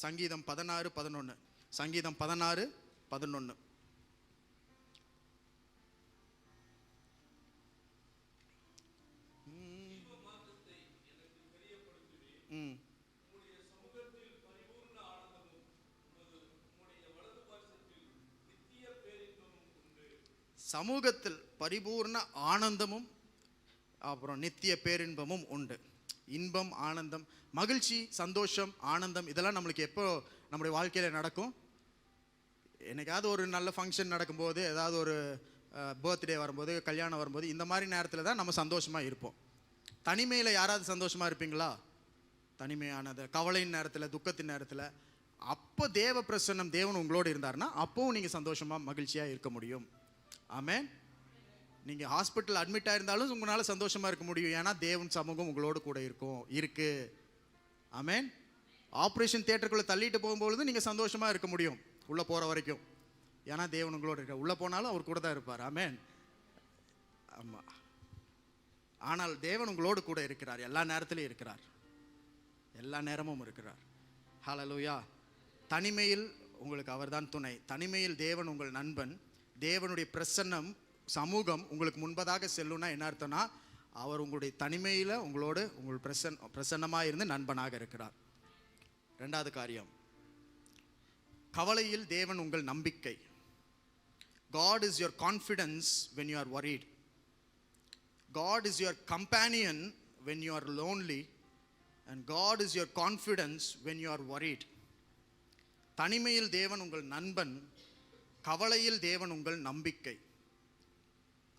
சங்கீதம் பதினாறு பதினொன்று சங்கீதம் பதினாறு பதினொன்று ம். சமூகத்தில் பரிபூர்ண ஆனந்தமும் அப்புறம் நித்திய பேரின்பமும் உண்டு. இன்பம் ஆனந்தம் மகிழ்ச்சி சந்தோஷம் ஆனந்தம் இதெல்லாம் நம்மளுக்கு எப்போ நம்முடைய வாழ்க்கையில் நடக்கும்? என்னைக்காவது ஒரு நல்ல ஃபங்க்ஷன் நடக்கும்போது ஏதாவது ஒரு பர்த்டே வரும்போது கல்யாணம் வரும்போது இந்த மாதிரி நேரத்தில் தான் நம்ம சந்தோஷமாக இருப்போம். தனிமையில் யாராவது சந்தோஷமாக இருப்பீங்களா? தனிமையானது கவலையின் நேரத்தில் துக்கத்தின் நேரத்தில் அப்போ தேவ பிரசன்னம் தேவன் உங்களோடு இருந்தாருன்னா அப்போவும் நீங்கள் சந்தோஷமாக மகிழ்ச்சியாக இருக்க முடியும். ஆமேன். நீங்கள் ஹாஸ்பிட்டல் அட்மிட் ஆயிருந்தாலும் உங்களால் சந்தோஷமாக இருக்க முடியும். ஏன்னா தேவன் சமூகம் உங்களோடு கூட இருக்கும். இருக்கு. ஆமேன் ஆப்ரேஷன் தேட்டருக்குள்ளே தள்ளிட்டு போகும்பொழுது நீங்கள் சந்தோஷமாக இருக்க முடியும். உள்ளே போகிற வரைக்கும். ஏன்னா தேவன் உங்களோட இருக்க. உள்ளே போனாலும் அவர் கூட தான் இருப்பார். ஆமேன் ஆமாம் ஆனால் தேவன் உங்களோடு கூட இருக்கிறார். எல்லா நேரத்திலையும் இருக்கிறார். எல்லா நேரமும் இருக்கிறார். ஹலலூயா தனிமையில் உங்களுக்கு அவர்தான் துணை. தனிமையில் தேவன் உங்கள் நண்பன். தேவனுடைய பிரசன்னம் சமூகம் உங்களுக்கு முன்பதாக செல்லும்னா என்ன அர்த்தம்னா அவர் உங்களுடைய தனிமையில் உங்களோடு உங்கள் பிரசன் பிரசன்னமாக இருந்து நண்பனாக இருக்கிறார். ரெண்டாவது காரியம். கவலையில் தேவன் உங்கள் நம்பிக்கை. God is your confidence when you are worried God is your companion when you are lonely and God is your confidence when you are worried தனிமையில் தேவன் உங்கள் நண்பன் கவலையில் தேவன் உங்கள் நம்பிக்கை.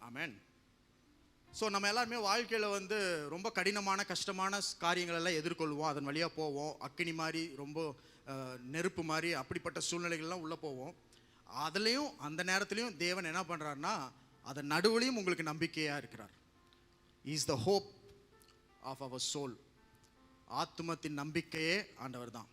ஆமேன் ஸோ நம்ம எல்லாருமே வாழ்க்கையில் வந்து ரொம்ப கடினமான கஷ்டமான காரியங்கள் எல்லாம் எதிர்கொள்வோம். அதன் வழியாக போவோம். அக்கினி மாதிரி ரொம்ப நெருப்பு மாதிரி அப்படிப்பட்ட சூழ்நிலைகள்லாம் உள்ளே போவோம். அதுலேயும் அந்த நேரத்துலையும் தேவன் என்ன பண்ணுறாருன்னா அதன் நடுவுலையும் உங்களுக்கு நம்பிக்கையாக இருக்கிறார். Is the hope of our soul ஆத்மத்தின் நம்பிக்கையே ஆண்டவர் தான்.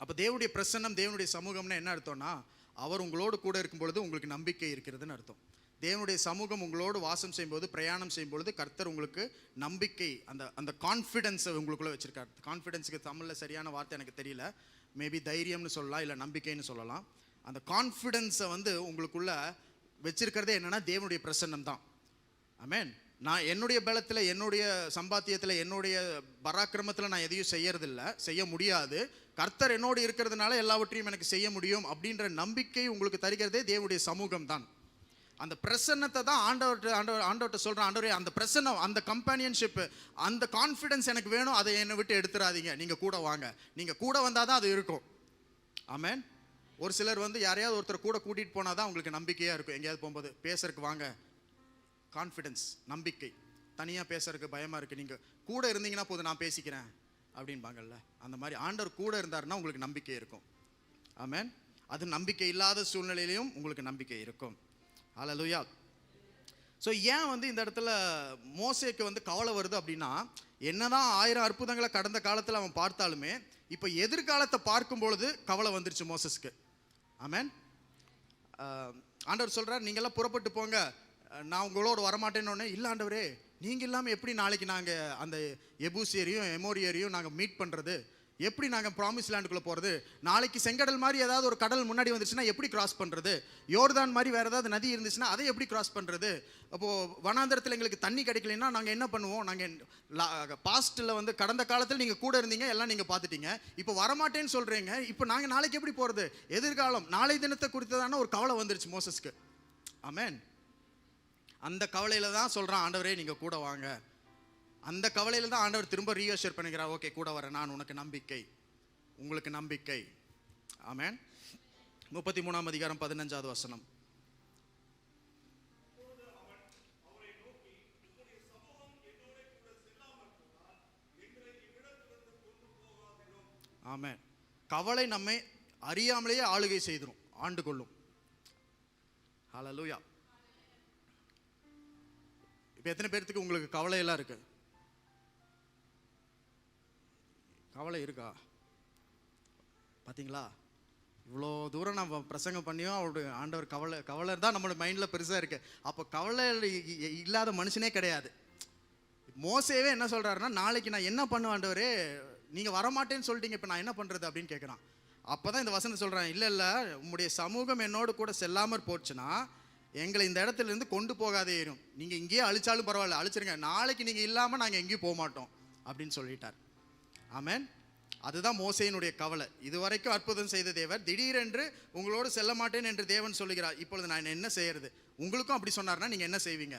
அப்போ தேவனுடைய பிரசன்னம் தேவனுடைய சமூகம்னா என்ன அர்த்தம்னா அவர் உங்களோடு கூட இருக்கும் பொழுது உங்களுக்கு நம்பிக்கை இருக்கிறதுன்னு அர்த்தம். தேவனுடைய சமூகம் உங்களோடு வாசம் செய்யும்போது பிரயாணம் செய்யும்பொழுது கர்த்தர் உங்களுக்கு நம்பிக்கை அந்த அந்த கான்ஃபிடென்ஸை உங்களுக்குள்ளே வச்சுருக்கார். கான்ஃபிடென்ஸுக்கு தமிழில் சரியான வார்த்தை எனக்கு தெரியல. மேபி தைரியம்னு சொல்லலாம் இல்லை நம்பிக்கைன்னு சொல்லலாம். அந்த கான்ஃபிடென்ஸை வந்து உங்களுக்குள்ள வச்சிருக்கிறதே என்னென்னா தேவனுடைய பிரசன்னம் தான். ஆமென் நான் என்னுடைய பலத்தில் என்னுடைய சம்பாத்தியத்தில் என்னுடைய பராக்கிரமத்தில் நான் எதையும் செய்யறதில்ல செய்ய முடியாது. கர்த்தர் என்னோடு இருக்கிறதுனால எல்லாவற்றையும் எனக்கு செய்ய முடியும் அப்படின்ற நம்பிக்கை உங்களுக்கு தருகிறதே தேவனுடைய சமூகம் தான். அந்த பிரசன்னத்தை தான் ஆண்டவர்கிட்ட ஆண்டவர் ஆண்டவர்கிட்ட சொல்கிறேன் ஆண்டவரே அந்த பிரசன்னம் அந்த கம்பானியன்ஷிப்பு அந்த கான்ஃபிடென்ஸ் எனக்கு வேணும் அதை என்னை விட்டு எடுத்துடாதீங்க நீங்கள் கூட வாங்க. நீங்கள் கூட வந்தால் தான் அது இருக்கும். ஆமேன் ஒரு சிலர் வந்து யாரையாவது ஒருத்தர் கூட கூட்டிகிட்டு போனால் தான் உங்களுக்கு நம்பிக்கையாக இருக்கும். எங்கேயாவது போகும்போது பேசுறதுக்கு வாங்க. கான்ஃபிடென்ஸ் நம்பிக்கை. தனியாக பேசுறதுக்கு பயமாக இருக்குது நீங்கள் கூட இருந்தீங்கன்னா போதும் நான் பேசிக்கிறேன். அப்படின்பாங்கல்ல அந்த மாதிரி ஆண்டவர் கூட இருந்தாருன்னா உங்களுக்கு நம்பிக்கை இருக்கும். ஆமேன் அது நம்பிக்கை இல்லாத சூழ்நிலையிலையும் உங்களுக்கு நம்பிக்கை இருக்கும். அலலுயா ஸோ ஏன் வந்து இந்த இடத்துல மோசேக்கு வந்து கவலை வருது அப்படின்னா என்னதான் ஆயிரம் அற்புதங்களை கடந்த காலத்தில் அவன் பார்த்தாலுமே இப்போ எதிர்காலத்தை பார்க்கும் பொழுது கவலை வந்துருச்சு மோசஸ்க்கு. ஆமேன் ஆண்டவர் சொல்கிறார் நீங்கெல்லாம் புறப்பட்டு போங்க. நான் உங்களோட வரமாட்டேன்னு இல்லை ஆண்டவரே நீங்கள் இல்லாமல் எப்படி நாளைக்கு நாங்கள் அந்த எபூசியரையும் எமோரியரையும் நாங்கள் மீட் பண்ணுறது எப்படி நாங்கள் ப்ராமிஸ் லேண்டுக்குள்ளே போகிறது நாளைக்கு செங்கடல் மாதிரி ஏதாவது ஒரு கடல் முன்னாடி வந்துச்சுன்னா எப்படி கிராஸ் பண்ணுறது யோர்தான் மாதிரி வேறு ஏதாவது நதி இருந்துச்சுன்னா அதை எப்படி கிராஸ் பண்ணுறது அப்போது வனாந்தரத்தில் எங்களுக்கு தண்ணி கிடைக்கலன்னா நாங்கள் என்ன பண்ணுவோம்? நாங்கள் பாஸ்ட்டில் வந்து கடந்த காலத்தில் நீங்கள் கூட இருந்தீங்க எல்லாம் நீங்கள் பார்த்துட்டீங்க. இப்போ வரமாட்டேன்னு சொல்கிறீங்க இப்போ நாங்கள் நாளைக்கு எப்படி போகிறது எதிர்காலம் நாளை தினத்தை குறித்ததான ஒரு கவலை வந்துருச்சு மோசஸ்க்கு. ஆமேன் அந்த கவலையில் தான் சொல்கிறான் ஆண்டவரே நீங்கள் கூட வாங்க. அந்த கவலையில் தான் ஆண்டவர் திரும்ப ரீஅஷர் பண்ணிக்கிறார். ஓகே கூட வரேன் நான் உனக்கு நம்பிக்கை. உங்களுக்கு நம்பிக்கை. ஆமேன் முப்பத்தி மூணாம் அதிகாரம் பதினஞ்சாவது வசனம். ஆமென் கவலை நம்மை அறியாமலேயே ஆளுகை செய்திடும் ஆண்டு கொள்ளும் ஹalleluya இப்போ எத்தனை பேர்த்துக்கு உங்களுக்கு கவலையெல்லாம் இருக்குது கவலை இருக்கா? பார்த்தீங்களா இவ்வளோ தூரம் நம்ம பிரசங்கம் பண்ணியும் அவருடைய ஆண்டவர் கவலை கவலை தான் நம்மளோட மைண்டில் பெருசாக இருக்கு. அப்போ கவலை இல்லாத மனுஷனே கிடையாது. மோசேவே என்ன சொல்கிறாருன்னா நாளைக்கு நான் என்ன பண்ணுவாண்டவரே நீங்கள் வரமாட்டேன்னு சொல்லிட்டீங்க இப்போ நான் என்ன பண்ணுறது அப்படின்னு கேட்குறான் அப்போ தான் இந்த வசனம் சொல்கிறேன் இல்லை இல்லை உங்களுடைய சமூகம் என்னோடு கூட செல்லாமற் போச்சுன்னா எங்களை இந்த இடத்துல இருந்து கொண்டு போகாதே ஏறும் நீங்கள் இங்கேயே அழிச்சாலும் பரவாயில்ல அழிச்சிருங்க. நாளைக்கு நீங்கள் இல்லாமல் நாங்கள் எங்கேயும் போக மாட்டோம் அப்படின்னு சொல்லிட்டார். ஆமேன். அதுதான் மோசையினுடைய கவலை. இதுவரைக்கும் அற்புதம் செய்த தேவர் திடீரென்று உங்களோடு செல்ல மாட்டேன் என்று தேவன் சொல்லுகிறார். இப்பொழுது நான் என்ன செய்யறது? உங்களுக்கும் அப்படி சொன்னார்னா நீங்கள் என்ன செய்வீங்க?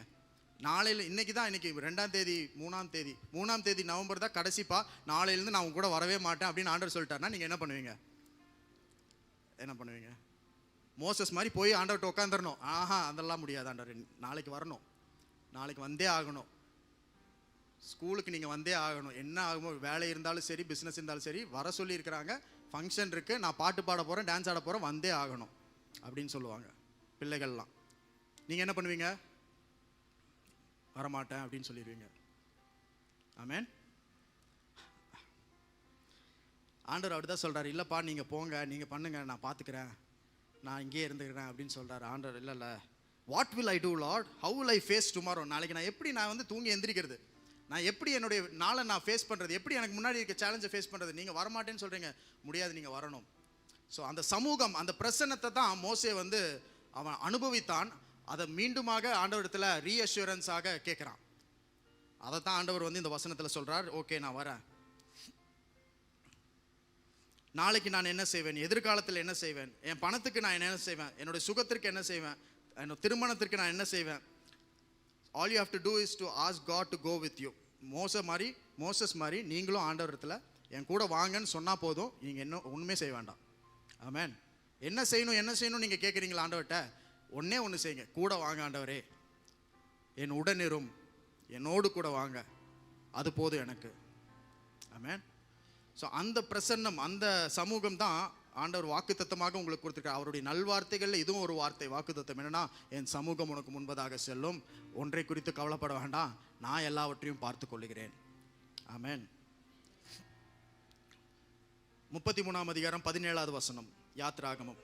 நாளையில் இன்னைக்கு தான் இன்றைக்கி ரெண்டாம் தேதி மூணாம் தேதி மூணாம் தேதி நவம்பர் தான் கடைசிப்பா. நாளையிலேருந்து நான் உங்க கூட வரவே மாட்டேன் அப்படின்னு ஆண்டவர் சொல்லிட்டாருன்னா நீங்கள் என்ன பண்ணுவீங்க? என்ன பண்ணுவீங்க? மோசஸ் மாதிரி போய் ஆண்டவர்கிட்ட உட்காந்துடணும் ஆஹா அதெல்லாம் முடியாது ஆண்டவர். நாளைக்கு வரணும். நாளைக்கு வந்தே ஆகணும். ஸ்கூலுக்கு நீங்கள் வந்தே ஆகணும். என்ன ஆகுமோ வேலை இருந்தாலும் சரி பிஸ்னஸ் இருந்தாலும் சரி வர சொல்லியிருக்கிறாங்க. ஃபங்க்ஷன் இருக்குது நான் பாட்டு பாட போகிறேன் டான்ஸ் ஆட போகிறேன் வந்தே ஆகணும். அப்படின்னு சொல்லுவாங்க. பிள்ளைகள்லாம். நீங்கள் என்ன பண்ணுவீங்க? வரமாட்டேன் அப்படின்னு சொல்லிடுவீங்க ஆமேன். ஆண்டவர் அப்படி தான் சொல்கிறார் இல்லைப்பா நீங்கள் போங்க நீங்கள் பண்ணுங்கள் நான் பார்த்துக்கிறேன் நான் இங்கேயே இருந்துக்கிறேன் அப்படின்னு சொல்கிறார் ஆண்டவர் இல்லை இல்லை. What will I do Lord how will I face tomorrow நாளைக்கு நான் எப்படி நான் வந்து தூங்கி எந்திரிக்கிறது? நான் எப்படி என்னுடைய நாளை நான் ஃபேஸ் பண்ணுறது எப்படி எனக்கு முன்னாடி இருக்க சேலஞ்சை ஃபேஸ் பண்ணுறது நீங்கள் வரமாட்டேன்னு சொல்கிறீங்க முடியாது நீங்கள் வரணும். ஸோ அந்த சமூகம் அந்த பிரசன்னத்தை தான் மோசே வந்து அவன் அனுபவித்தான். அதை மீண்டுமாக ஆண்டவரிடத்தில் ரீஅஷூரன்ஸாக கேட்குறான். அதை தான் ஆண்டவர் வந்து இந்த வசனத்தில் சொல்கிறார் ஓகே நான் வரேன். நாளைக்கு நான் என்ன செய்வேன்? எதிர்காலத்தில் என்ன செய்வேன்? என் பணத்துக்கு நான் என்ன செய்வேன்? என்னுடைய சுகத்திற்கு என்ன செய்வேன்? என்னோட திருமணத்திற்கு நான் என்ன செய்வேன்? All you have to do is to ask God to go with you மோச மாதிரி மோசஸ் மாதிரி நீங்களும் ஆண்டவரத்தில் என் கூட வாங்கன்னு சொன்னால் போதும் நீங்கள் என்ன ஒன்றுமே செய்ய வேண்டாம். ஆமேன் என்ன செய்யணும் என்ன செய்யணும் நீங்கள் கேட்குறீங்களா ஆண்டவர்கிட்ட? ஒன்றே ஒன்று செய்யுங்க. கூட வாங்க ஆண்டவரே. என் உடனிரும் என்னோடு கூட வாங்க. அது போதும் எனக்கு. ஆமேன் ஸோ அந்த பிரசன்னம் அந்த சமூகம் தான் ஆண்டவர் வாக்குத்தத்தமாக உங்களுக்கு கொடுத்துருக்கார். அவருடைய நல்வார்த்தைகளில் இதுவும் ஒரு வார்த்தை வாக்குத்தத்தம். என்னென்னா என் சமூகம் உனக்கு முன்பதாக செல்லும். ஒன்றை குறித்து கவலைப்பட வேண்டாம். நான் எல்லாவற்றையும் பார்த்து கொள்ளுகிறேன். ஆமேன். முப்பத்தி மூணாம் அதிகாரம் பதினேழாவது வசனம். யாத்ராகமம்.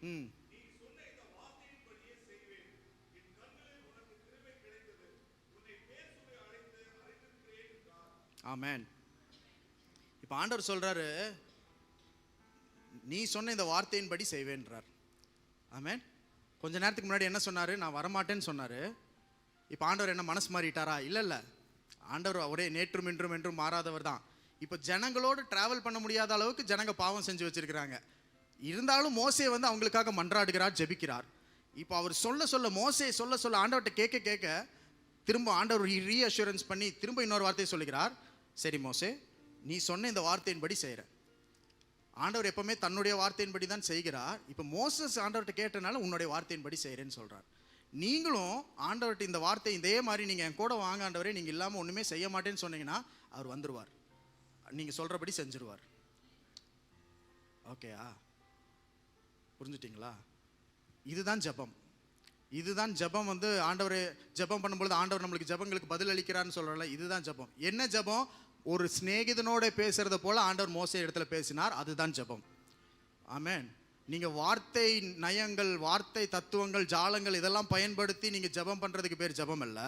ம். ஆமேன். இப்போ ஆண்டவர் சொல்கிறாரு நீ சொன்ன இந்த வார்த்தையின்படி செய்வேன்றார். ஆமேன் கொஞ்ச நேரத்துக்கு முன்னாடி என்ன சொன்னார்? நான் வரமாட்டேன்னு சொன்னார். இப்போ ஆண்டவர் என்ன மனசு மாறிட்டாரா? இல்லை இல்லை ஆண்டவர் ஒரே நேற்றும் இன்றும் என்றும் மாறாதவர் தான். இப்போ ஜனங்களோடு ட்ராவல் பண்ண முடியாத அளவுக்கு ஜனங்க பாவம் செஞ்சு வச்சுருக்கிறாங்க. இருந்தாலும் மோசே வந்து அவங்களுக்காக மன்றாடுகிறார் ஜெபிக்கிறார். இப்போ அவர் சொல்ல சொல்ல மோசே சொல்ல சொல்ல ஆண்டவர்கிட்ட கேட்க கேட்க திரும்ப ஆண்டவர் ரீஅஷூரன்ஸ் பண்ணி திரும்ப இன்னொரு வார்த்தையை சொல்லுகிறார். சரி மோசே நீ சொன்ன இந்த வார்த்தையின்படி செய்கிறேன் ஆண்டவர் எப்பவுமே தன்னுடைய வார்த்தையின்படி தான் செய்கிறார். இப்போ மோசஸ் ஆண்டவர்கிட்ட கேட்டனால உன்னுடைய வார்த்தையின்படி செய்கிறேன்னு சொல்கிறார் நீங்களும் ஆண்டவர்கிட்ட இந்த வார்த்தை இதே மாதிரி நீங்கள் என் கூட வாங்க ஆண்டவரே நீங்கள் இல்லாமல் ஒன்றுமே செய்ய மாட்டேன்னு சொன்னீங்கன்னா அவர் வந்துடுவார் நீங்கள் சொல்கிறபடி செஞ்சிருவார். ஓகேயா புரிஞ்சுட்டிங்களா? இதுதான் ஜெபம். இதுதான் ஜெபம் வந்து ஆண்டவர் ஜெபம் பண்ணும்பொழுது ஆண்டவர் நம்மளுக்கு ஜெபங்களுக்கு பதில் அளிக்கிறான்னு சொல்கிறல இதுதான் ஜெபம். என்ன ஜெபம்? ஒரு சிநேகிதனோட பேசுகிறது போல ஆண்டவர் மோச இடத்துல பேசினார் அதுதான் ஜெபம். ஆமேன். நீங்கள் வார்த்தை நயங்கள் வார்த்தை தத்துவங்கள் ஜாலங்கள் இதெல்லாம் பயன்படுத்தி நீங்கள் ஜெபம் பண்ணுறதுக்கு பேர் ஜெபம் அல்ல.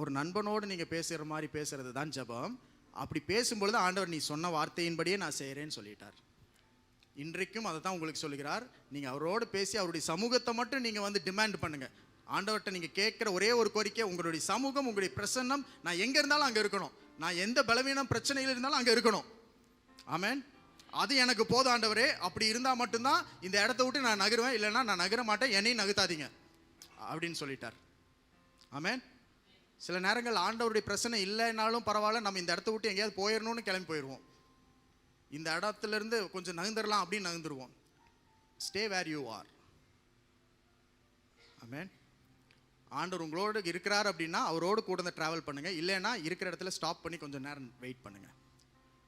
ஒரு நண்பனோடு நீங்கள் பேசுகிற மாதிரி பேசுகிறது தான் ஜெபம். அப்படி பேசும்பொழுது ஆண்டவர் நீ சொன்ன வார்த்தையின்படியே நான் செய்கிறேன்னு சொல்லிட்டார். இன்றைக்கும் அதை தான் உங்களுக்கு சொல்லுகிறார். நீங்கள் அவரோடு பேசி அவருடைய சமூகத்தை மட்டும் நீங்கள் வந்து டிமாண்ட் பண்ணுங்கள் ஆண்டவர்கிட்ட நீங்கள் கேட்குற ஒரே ஒரு கோரிக்கை உங்களுடைய சமூகம் உங்களுடைய பிரசன்னம் நான் எங்கே இருந்தாலும் அங்கே இருக்கணும். நான் எந்த பலவீனம் பிரச்சனையில் இருந்தாலும் அங்கே இருக்கணும். ஆமேன். அது எனக்கு போதும் ஆண்டவரே. அப்படி இருந்தால் மட்டும்தான் இந்த இடத்த விட்டு நான் நகருவேன். இல்லைன்னா நான் நகர மாட்டேன். என்னையும் நகர்த்தாதீங்க அப்படின்னு சொல்லிட்டார். ஆமேன். சில நேரங்கள் ஆண்டவருடைய பிரச்சனை இல்லைனாலும் பரவாயில்ல. நம்ம இந்த இடத்த விட்டு எங்கேயாவது போயிடணும்னு கிளம்பி போயிடுவோம். இந்த இடத்துல இருந்து கொஞ்சம் நகர்ந்துடலாம் அப்படின்னு நகர்ந்துருவோம். ஸ்டே வேர் யூ ஆர் ஆமேன். ஆண்டவர் உங்களோடு இருக்கிறார் அப்படின்னா அவரோடு கூட வந்து ட்ராவல் பண்ணுங்கள் இல்லைன்னா இருக்கிற இடத்துல ஸ்டாப் பண்ணி கொஞ்சம் நேரம் வெயிட் பண்ணுங்கள்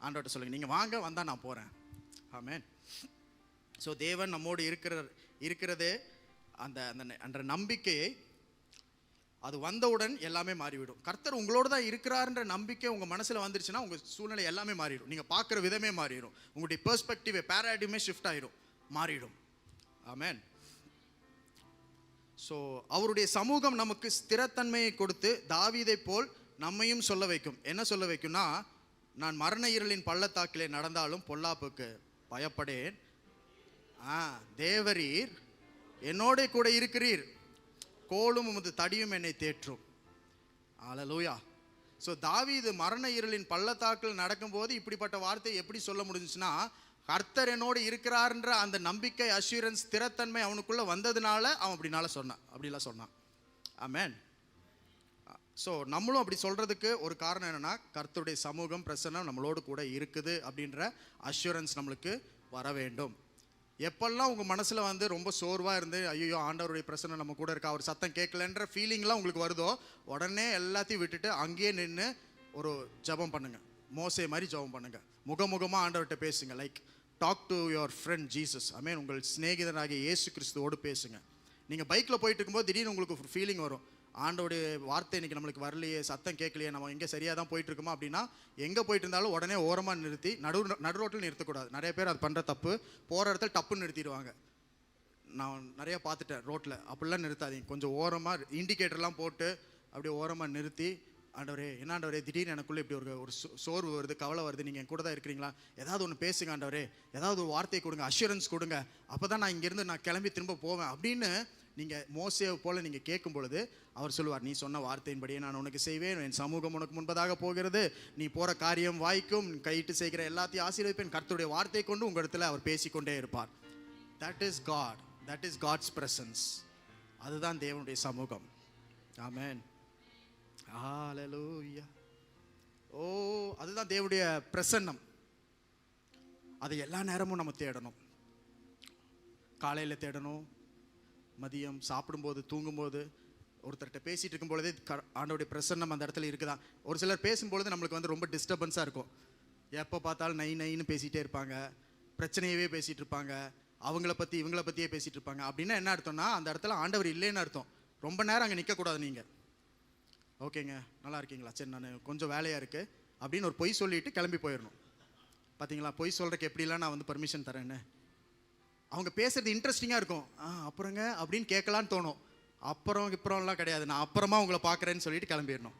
ஆண்டவர்கிட்ட சொல்லுங்கள் நீங்கள் வாங்க வந்தால் நான் போகிறேன் ஆமேன் ஸோ தேவன் நம்மோடு இருக்கிற இருக்கிறதே அந்த அந்த அந்த நம்பிக்கையை அது வந்தவுடன் எல்லாமே மாறிவிடும். கர்த்தர் உங்களோடு தான் இருக்கிறாருன்ற நம்பிக்கை உங்கள் மனசில் வந்துருச்சுன்னா உங்கள் சூழ்நிலை எல்லாமே மாறிடும். நீங்கள் பார்க்குற விதமே மாறிடும். உங்களுடைய பெர்ஸ்பெக்டிவ் பேராடியுமே ஷிஃப்ட் ஆயிடும் மாறிடும். ஆமேன் ஸோ அவருடைய சமூகம் நமக்கு ஸ்திரத்தன்மையை கொடுத்து தாவீதை போல் நம்மையும் சொல்ல வைக்கும். என்ன சொல்ல வைக்கும்னா நான் மரண இருளின் பள்ளத்தாக்கிலே நடந்தாலும் பொல்லாப்புக்கு பயப்படேன். ஆ தேவரீர் என்னோட கூட இருக்கிறீர். கோலும் உமது தடியும் என்னை தேற்றும். ஆலலூயா ஸோ தாவீது மரண இருளின் பள்ளத்தாக்கில் நடக்கும்போது இப்படிப்பட்ட வார்த்தை எப்படி சொல்ல முடிஞ்சுச்சுன்னா கர்த்தர் என்னோடு இருக்கிறார்ன்ற அந்த நம்பிக்கை அஷூரன்ஸ் ஸ்திரத்தன்மை அவனுக்குள்ளே வந்ததுனால அவன் அப்படினால சொன்னான். அப்படிலாம் சொன்னான். ஆமேன் ஸோ நம்மளும் அப்படி சொல்கிறதுக்கு ஒரு காரணம் என்னென்னா கர்த்தருடைய சமூகம் பிரசனம் நம்மளோடு கூட இருக்குது அப்படின்ற அஷூரன்ஸ் நம்மளுக்கு வர வேண்டும். எப்பெல்லாம் உங்கள் மனசில் வந்து ரொம்ப சோர்வாக இருந்து ஐயோ ஆண்டவருடைய பிரச்சனை நம்ம கூட இருக்கா அவர் சத்தம் கேட்கலன்ற ஃபீலிங்லாம் உங்களுக்கு வருதோ உடனே எல்லாத்தையும் விட்டுட்டு அங்கேயே நின்று ஒரு ஜெபம் பண்ணுங்கள் மோசை மாதிரி ஜெபம் பண்ணுங்கள் முகமுகமாக ஆண்டவர்கிட்ட பேசுங்க. Like talk to your friend Jesus I mean உங்கள் சிநேகிதனாகிய இயேசு கிறிஸ்துவோடு பேசுங்க. நீங்கள் பைக்கில் போயிட்டு இருக்கும்போது திடீர்னு உங்களுக்கு ஒரு ஃபீலிங் வரும். ஆண்டோடைய வார்த்தை இன்னைக்கு நம்மளுக்கு வரலையே சத்தம் கேட்கலையே நம்ம எங்கே சரியாக தான் போயிட்டு இருக்கோமா அப்படின்னா எங்கே போயிட்டு இருந்தாலும் உடனே ஓரமாக நிறுத்தி நடு நடு ரோட்டில் நிறுத்தக்கூடாது. நிறைய பேர் அது பண்ணுற தப்பு. போகிற இடத்துல டப்புன்னு நிறுத்திடுவாங்க. நான் நிறைய பார்த்துட்டேன் ரோட்டில் அப்படிலாம் நிறுத்தாதீங்க. கொஞ்சம் ஓரமாக இண்டிகேட்டர்லாம் போட்டு அப்படியே ஓரமாக நிறுத்தி ஆண்டவரே என்ன ஆண்டவரே திடீர்னு எனக்குள்ளே இப்படி ஒரு ஒரு சோர்வு வருது கவலை வருது நீங்கள் என் கூட தான் இருக்கிறீங்களா? ஏதாவது ஒன்று பேசுங்க ஆண்டவரே ஏதாவது ஒரு வார்த்தை கொடுங்க அஷூரன்ஸ் கொடுங்க. அப்போ தான் நான் இங்கேருந்து நான் கிளம்பி திரும்ப போவேன் அப்படின்னு நீங்கள் மோசேவை போல் நீங்கள் கேட்கும் பொழுது அவர் சொல்லுவார் நீ சொன்ன வார்த்தையின்படியே நான் உனக்கு செய்வேன் என் சமூகம் உனக்கு முன்பதாக போகிறது. நீ போகிற காரியம் வாய்க்கும் கையிட்டு செய்கிற எல்லாத்தையும் ஆசீர்வதிப்பேன். கர்த்தருடைய வார்த்தை கொண்டு உங்கள் இடத்துல அவர் பேசிக்கொண்டே இருப்பார். That is God that is God's presence அதுதான் தேவனுடைய சமூகம். ஆமேன் ஹalleluya ஓ அதுதான் தேவடைய பிரசன்னம். அதை எல்லா நேரமும் நம்ம தேடணும். காலையில் தேடணும் மதியம் சாப்பிடும்போது தூங்கும்போது ஒருத்தர்கிட்ட பேசிகிட்டு இருக்கும் பொழுதே க- ஆண்டவருடைய பிரசன்னம் அந்த இடத்துல இருக்குதா? ஒரு சிலர் பேசும்பொழுது நம்மளுக்கு வந்து ரொம்ப டிஸ்டர்பன்ஸாக இருக்கும். எப்போ பார்த்தாலும் நை நைன்னு பேசிகிட்டே இருப்பாங்க. பிரச்சனையவே பேசிகிட்டு இருப்பாங்க. அவங்கள பற்றி இவங்கள பற்றியே பேசிகிட்டு இருப்பாங்க. அப்படின்னா என்ன அர்த்தம்னா அந்த இடத்துல ஆண்டவர் இல்லைன்னு அர்த்தம். ரொம்ப நேரம் அங்கே நிற்கக்கூடாது நீங்கள் ஓகேங்க நல்லா இருக்கீங்களா? சரி நான் கொஞ்சம் வேலையாக இருக்குது அப்படின்னு ஒரு பொய் சொல்லிட்டு கிளம்பி போயிடணும் பார்த்தீங்களா பொய் சொல்கிறதுக்கு எப்படிலாம் நான் வந்து பர்மிஷன் தரேன்னு? அவங்க பேசுகிறது இன்ட்ரெஸ்டிங்காக இருக்கும். ஆ அப்புறங்க அப்படின்னு கேட்கலான்னு தோணும். அப்புறம் இப்புறம்லாம் கிடையாது. நான் அப்புறமா உங்களை பார்க்குறேன்னு சொல்லிட்டு கிளம்பிடணும்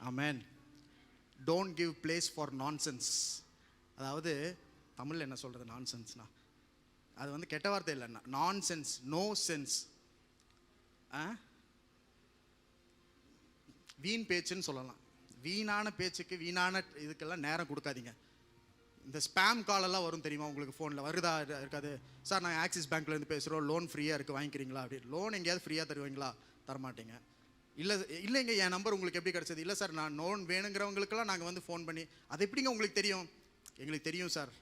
ஆமேன் don't give place for nonsense அதாவது தமிழில் என்ன சொல்கிறது நான்சென்ஸ்னா அது வந்து கெட்ட வார்த்தை இல்லைன்னா நான்சென்ஸ் நோ சென்ஸ் ஆ? வீண் பேச்சுன்னு சொல்லலாம். வீணான பேச்சுக்கு வீணான இதுக்கெல்லாம் நேரம் கொடுக்காதீங்க. இந்த ஸ்பேம் கால் எல்லாம் வரும் தெரியுமா உங்களுக்கு ஃபோனில் வருதா? இருக்காது. சார் நான் ஆக்சிஸ் பேங்க்லேருந்து பேசுகிறோம் லோன் ஃப்ரீயாக இருக்குது வாங்கிக்கிறீங்களா? அப்படி. லோன் எங்கேயாவது ஃப்ரீயாக தருவீங்களா? தரமாட்டீங்க. இல்லை இல்லைங்க என் நம்பர் உங்களுக்கு எப்படி கிடச்சது? இல்லை சார் நான் லோன் வேணுங்கிறவங்களுக்கெல்லாம் நாங்கள் வந்து ஃபோன் பண்ணி அது எப்படிங்க உங்களுக்கு தெரியும்? எங்களுக்கு தெரியும் சார்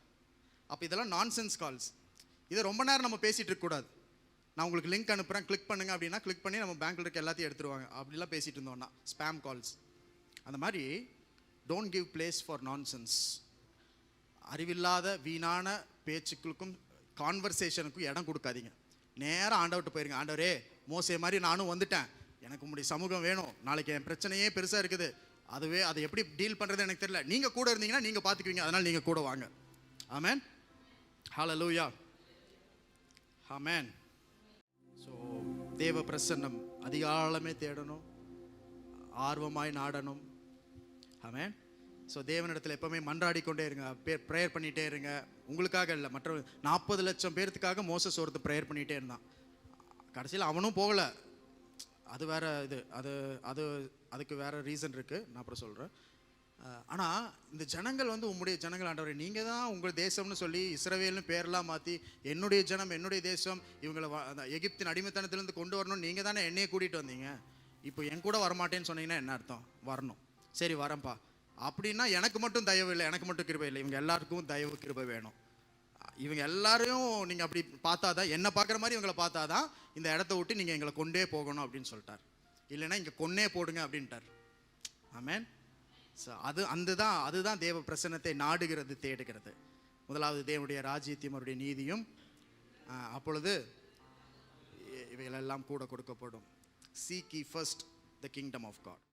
அப்போ இதெல்லாம் நான்சென்ஸ் கால்ஸ் இதை ரொம்ப நேரம் நம்ம பேசிகிட்டு இருக்கக்கூடாது. நான் உங்களுக்கு லிங்க் அனுப்புகிறேன் கிளிக் பண்ணுங்க அப்படின்னா கிளிக் பண்ணி நம்ம பேங்க்கில் இருக்க எல்லாத்தையும் எடுத்துருவாங்க. அப்படிலாம் பேசிகிட்டு இருந்தோம்னா ஸ்பேம் கால்ஸ் அந்த மாதிரி don't give place for nonsense அறிவில்லாத வீணான பேச்சுக்களுக்கும் கான்வர்சேஷனுக்கும் இடம் கொடுக்காதீங்க. நேராக ஆண்டவர்கிட்ட போயிருங்க. ஆண்டவரே மோசே மாதிரி நானும் வந்துட்டேன். எனக்கு உங்களுடைய சமூகம் வேணும். நாளைக்கு என் பிரச்சனையே பெருசாக இருக்குது. அதுவே அதை எப்படி டீல் பண்ணுறது எனக்கு தெரியல. நீங்கள் கூட இருந்தீங்கன்னா நீங்கள் பார்த்துக்குவீங்க அதனால் நீங்கள் கூட வாங்க. ஆமேன் ஹalleluya ஆமேன் தேவ பிரசன்னம் அதிகாலமே தேடணும் ஆர்வமாய் நாடணும். ஆமென் ஸோ தேவனிடத்தில் எப்பவுமே மன்றாடி கொண்டே இருங்க. ப்ரேயர் பண்ணிகிட்டே இருங்க. உங்களுக்காக இல்லை மற்ற நாற்பது லட்சம் பேர்த்துக்காக மோசஸ் ஒருத்தர் ப்ரேயர் பண்ணிகிட்டே இருந்தான். கடைசியில் அவனும் போகலை. அது வேற இது அது அது அதுக்கு வேற ரீசன் இருக்குது நான் அப்புறம் சொல்கிறேன் ஆனால் இந்த ஜனங்கள் வந்து உங்களுடைய ஜனங்கள் ஆண்டவர் நீங்கள் தான் உங்கள் தேசம்னு சொல்லி இஸ்ரவேல்னு பேரெல்லாம் மாற்றி என்னுடைய ஜனம் என்னுடைய தேசம் இவங்களை அந்த எகிப்தின் அடிமைத்தனத்திலேருந்து கொண்டு வரணும்னு நீங்கள் தானே என்னையே கூட்டிகிட்டு வந்தீங்க? இப்போ என் கூட வரமாட்டேன்னு சொன்னீங்கன்னா என்ன அர்த்தம்? வரணும். சரி வரேன்ப்பா. அப்படின்னா எனக்கு மட்டும் தயவு இல்லை எனக்கு மட்டும் கிருபை இல்லை. இவங்க எல்லாருக்கும் தயவு கிருபை வேணும். இவங்க எல்லாரையும் நீங்கள் அப்படி பார்த்தா தான் என்னை பார்க்குற மாதிரி இவங்களை பார்த்தா தான் இந்த இடத்த விட்டு நீங்கள் எங்களை கொண்டே போகணும் அப்படின்னு சொல்லிட்டார். இல்லைன்னா இங்கே கொன்னே போடுங்க அப்படின்ட்டார். ஆமேன். ஸோ அது அந்த தான் அதுதான் தேவ பிரசன்னத்தை நாடுகிறது தேடுகிறது. முதலாவது தேவனுடைய ராஜ்யத்தையும் அவருடைய நீதியும் அப்பொழுது இ- இவைகளெல்லாம் கூட கொடுக்கப்படும். Seek first the kingdom of God